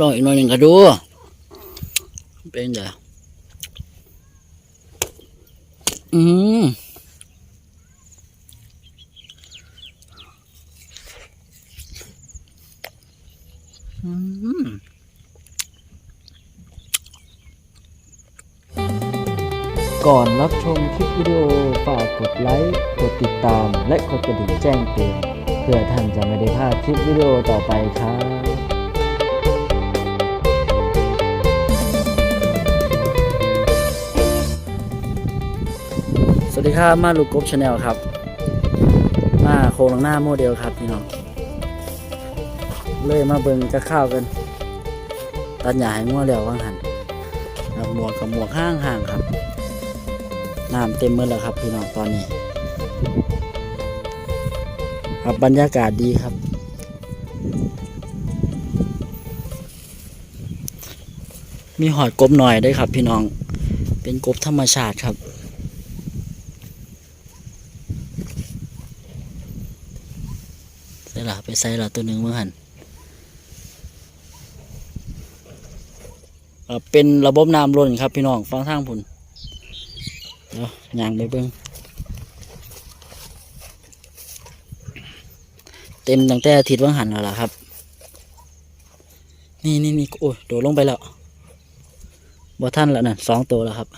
ลออีกหน่อยหนึ่งก็ดู เป็นไงอืมอืมก่อนรับชมคลิปวิดีโอฝากกดไลค์ กดติดตาม และกดกระดิ่งแจ้งเตือนเพื่อท่านจะไม่ได้พลาดคลิปวิดีโอต่อไปครับ สวัสดีครับมาลูกกบชาแนลครับ มาโครงหน้าโมเดลครับพี่น้องเลยมาเบิ่งจะข้าวกันตัดหญ้าให้งัวแล้วว่างหันครับหมวกกับหมวกห้างห่างครับน้ำเต็มหมดแล้วครับพี่น้องตอนนี้ ครับบรรยากาศดีครับมีหอดกบหน่อยด้วยครับ พี่น้อง เป็นกบธรรมชาติครับ ใส่ละไปใส่ละตัวหนึ่งเมื่อหันเป็นระบบน้ำล้นครับพี่น้องฟังทางพุ่นเดี๋ยวย่างไปเบิ้งเต็มตั้งแต่อาทิตย์วังหันแล้วล่ะครับ นี่นี่นี่โอ้ยโดดลงไปแล้วบ่ท่านแล้วนั่นสองตัวแล้วครับ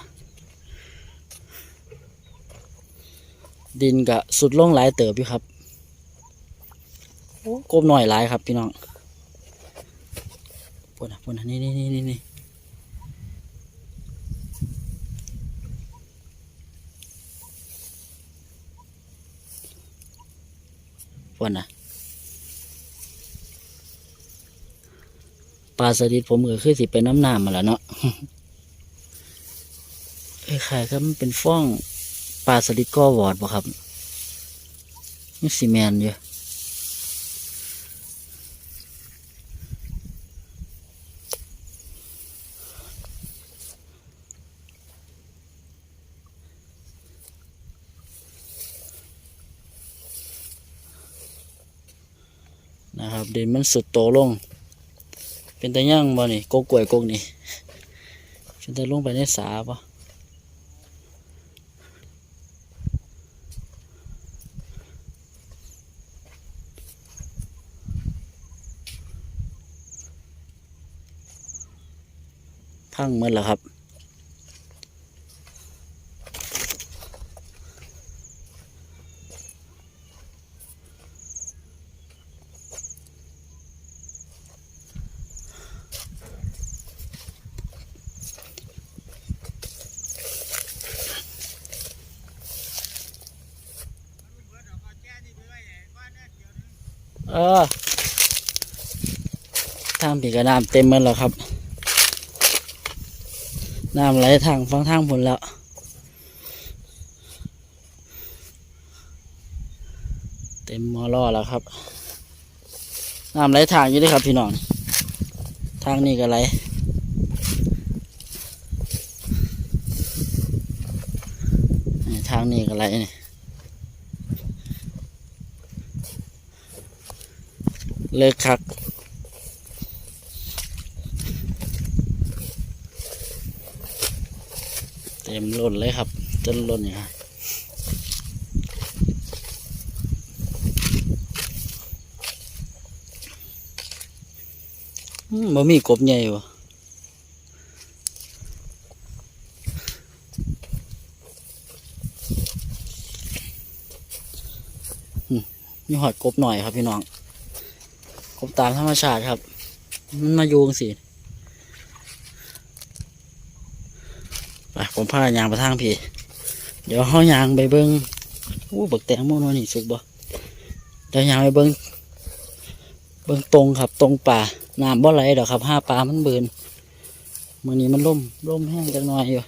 ดินกะสุดลงหลายเติบอยู่ครับ กบหน่อยหลายครับ พี่น้องปวดนะปวดนะนี่นี่นี่นี่นี่ปวดนะปลาสลิดผมก็คือสิเป็นน้ำน้ำมาแล้วเนาะคล้ายๆครับมันเป็นฟ้องปลาสลิดก้อวอดบ่ครับนี่ซีแมนอยู่นะ ครับดินมันสุดโตลง เป็นตะย่างบ่นี่กกกล้วยกกนี่เป็นตะลงไปในสาปะพังหมดแล้วครับ เออทางปีกระน้ำเต็มมันแล้วครับ น้ำไหลทางฟังทางผลแล้วเต็มมอล่อแล้วครับ น้ำไหลทางอยู่ด้วยครับพี่น้อง ทางนี้ก็ไหลทางนี้ก็ไหลนี่ เลิกคักเต็มล้นเลยครับจนล้นอย่างอืมบ่มีกบใหญ่วะอืมมีหอดกบหน่อยครับพี่น้อง กบตามธรรมชาติครับ มันมาอยู่จังสิไปผมพายางไปทางพี่ เดี๋ยวเขายางไปเบิ้งอู้บักแตงโมนนี่สุกบ่เดี๋ยวยางไปเบิ้งเบิ้งตรงครับ ตรงป่าน้ำบ่ไหลดอกครับห้าปลามันเบินมื่อนี้มันล่มล่มแห้งจังหน่อยอยู่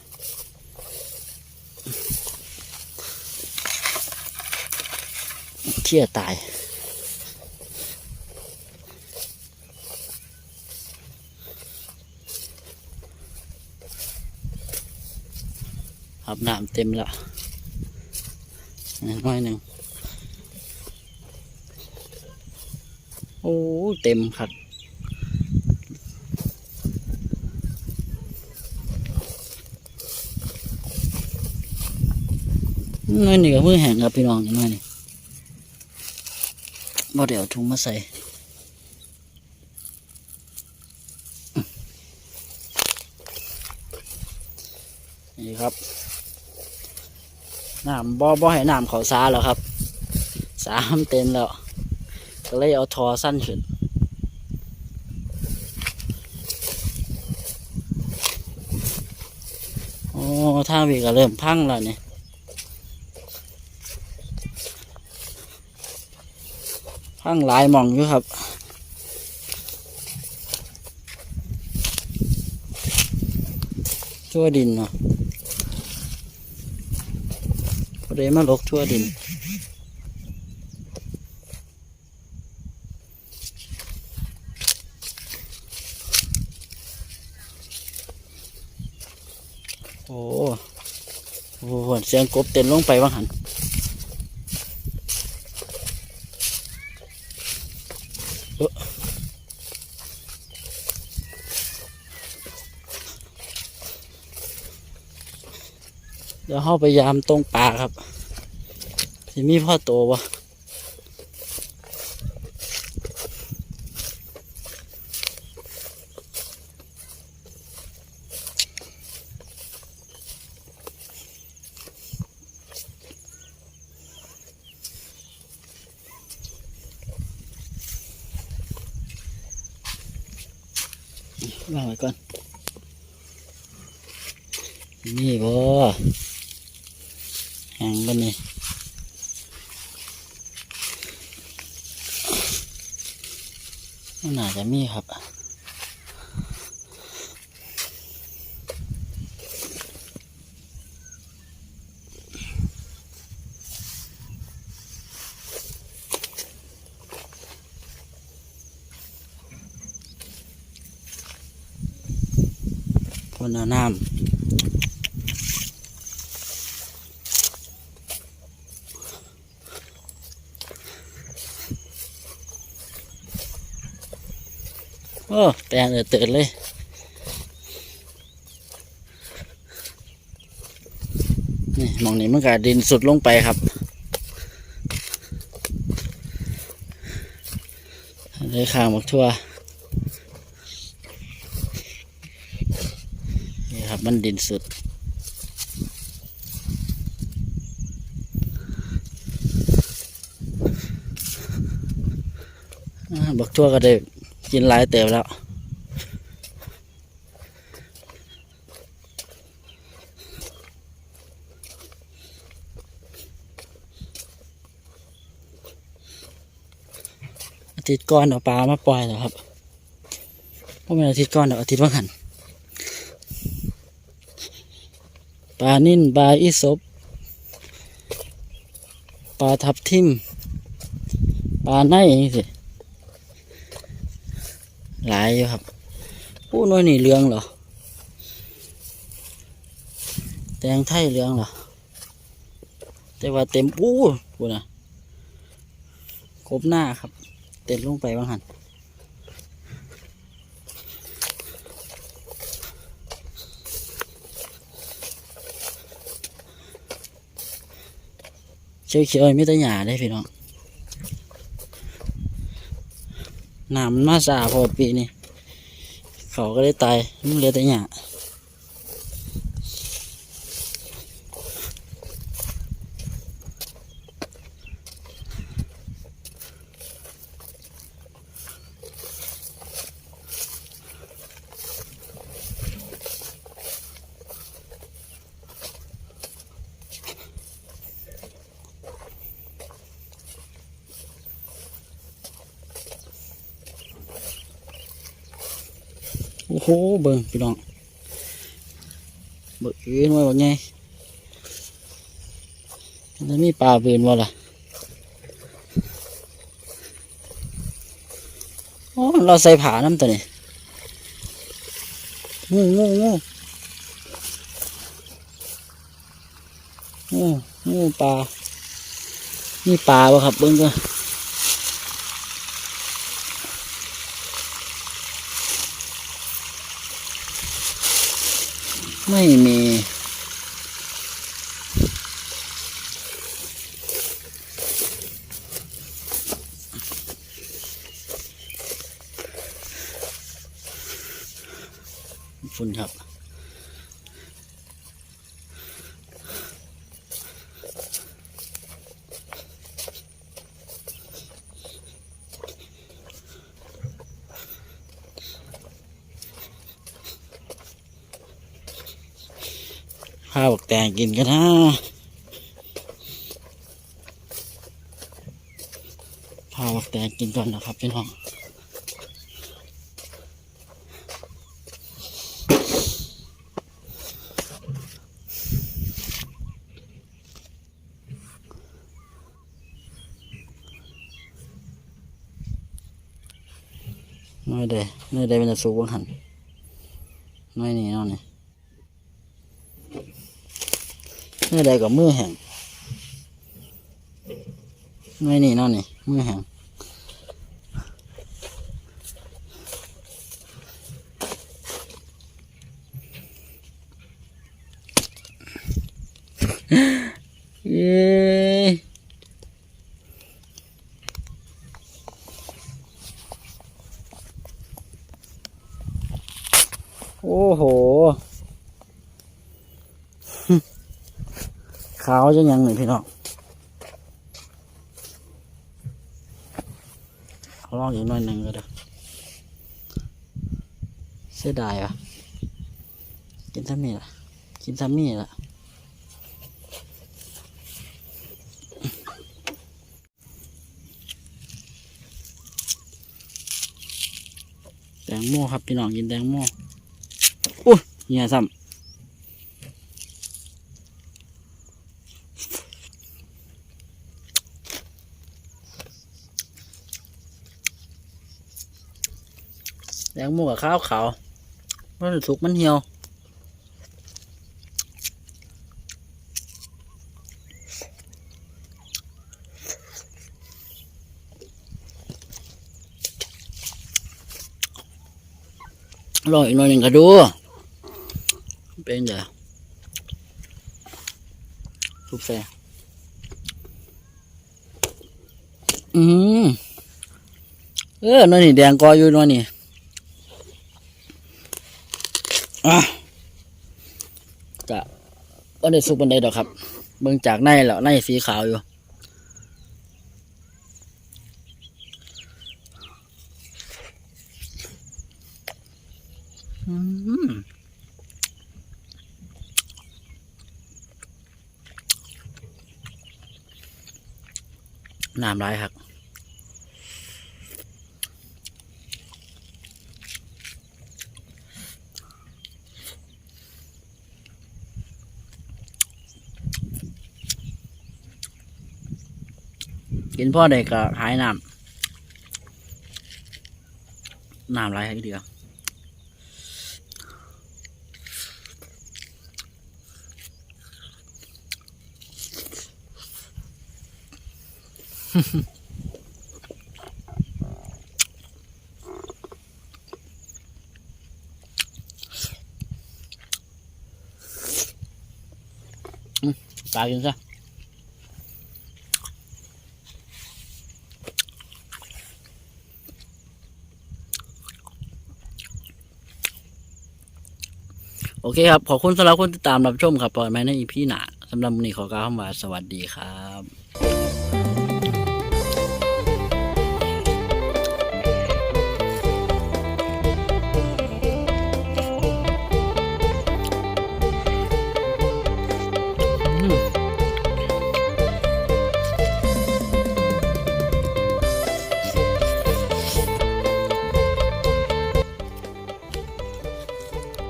เที่ยตาย อาบน้ำเต็มละน้อยหนึ่งโอ้เต็มครับน้อยหนึ่งก็เพื่อแห่งครับพี่น้องน้อยหนึ่งบ่เดี๋ยวถุงมาใส่ น้ำบ่บ่ให้น้ำเขาซาแล้วครับ สามเต็มแล้ว ก็เลยเอาทอสั้นขึ้นโอ้ทางวีก็เริ่มพังแล้วเนี่ยพังหลายมองอยู่ครับชั่วดินเนาะ พอได้มาลกชั่วดิน โอ้โหเสียงกบเต้นลงไปว่างหันเอ้อเดี๋ยวเข้าไปยามตรงป่าครับสิมีพ่อโตวะวางไว้ก่อน นี่บ่ แหงบ่นี่น่าจะมีครับคนเอาน้ำ อ้แปลงเออตื่นเลยนี่มองนี้มันก็ดินสุดลงไปครับเลยข้างบักทั่วนี่ครับมันดินสุดบักทั่วก็ได้ กินหลายเติบแล้ว อาทิตย์ก่อนเอาปลามาปล่อยแล้วครับเพราะเป็นอาทิตย์ก่อนเดี๋ยวอาทิตย์ว่าหันปลานิ่นปลาอีสบปลาทับทิมปลาไนอย่างนี้สิ หลายอยู่ครับอู้น้อยนี่เหลืองเหรอ แตงไทยเหลืองเหรอ แต่ว่าเต็มอู้พูนะครบหน้าครับ เต็มลงไปบ้างหันเขียวเขียวๆมีแต่หญ้าได้พี่น้อง น้ำมันมาสาพอปีนี้เขาก็ได้ตายมันเหลือแต่หญ้า เบิ่งพี่น้องเบิ่งยืนไว้ว่าไงแล้วมีปลาเบืนว่าล่ะโอ้เราใส่ผาน้ำตัวนี้งูงูงูงูงูปลามีปลาบ่ครับเบิ่งก็ ไม่มี ฝุ่นครับ ข้าวบักแตงกินกันนะข้าวบักแตงกินก่อนนะครับพี่น้องน้อยเด้น้อยเด้เป็นจะสูบบังหันน้อยนี่น้อยนี่ มื่อใด้กับมือแห้งไม่นี่นอนนี่มือแห้งเย้โอ้โห ขาวจังยังเลยพี่น้องเอาลองอีกหน่อยหนึ่งก็ได้เสียดายอะกินทามีล่ะกินทามีล่ะแตงโมครับพี่น้องกินแตงโมอุ้เหี้ยซ้ำ แตงโมกับข้าวขาวมันสุกมันเหี่ยวลองอีกหน่อยหนึ่งก็ดู เป็นเดี๋ยวทุกแฟอืมเออ นั่นนี่แดงกออยู่นั่นนี่ อะจะก็ได้สุกบันไดดอกครับ เบิ่งจากในแล้วในสีขาวอยู่อืมน้ำร้ายครับ กินพ่อเด็กก็หายน้ำน้ำไรให้เดียวอืมตายกินซะ อเคครับ ขอบคุณสำหรับคนที่ตามรับชมครับปล่อยไหมในอีพีหนาสำหรับวันนี้ขอกล่าวคำว่าสวัสดีครับ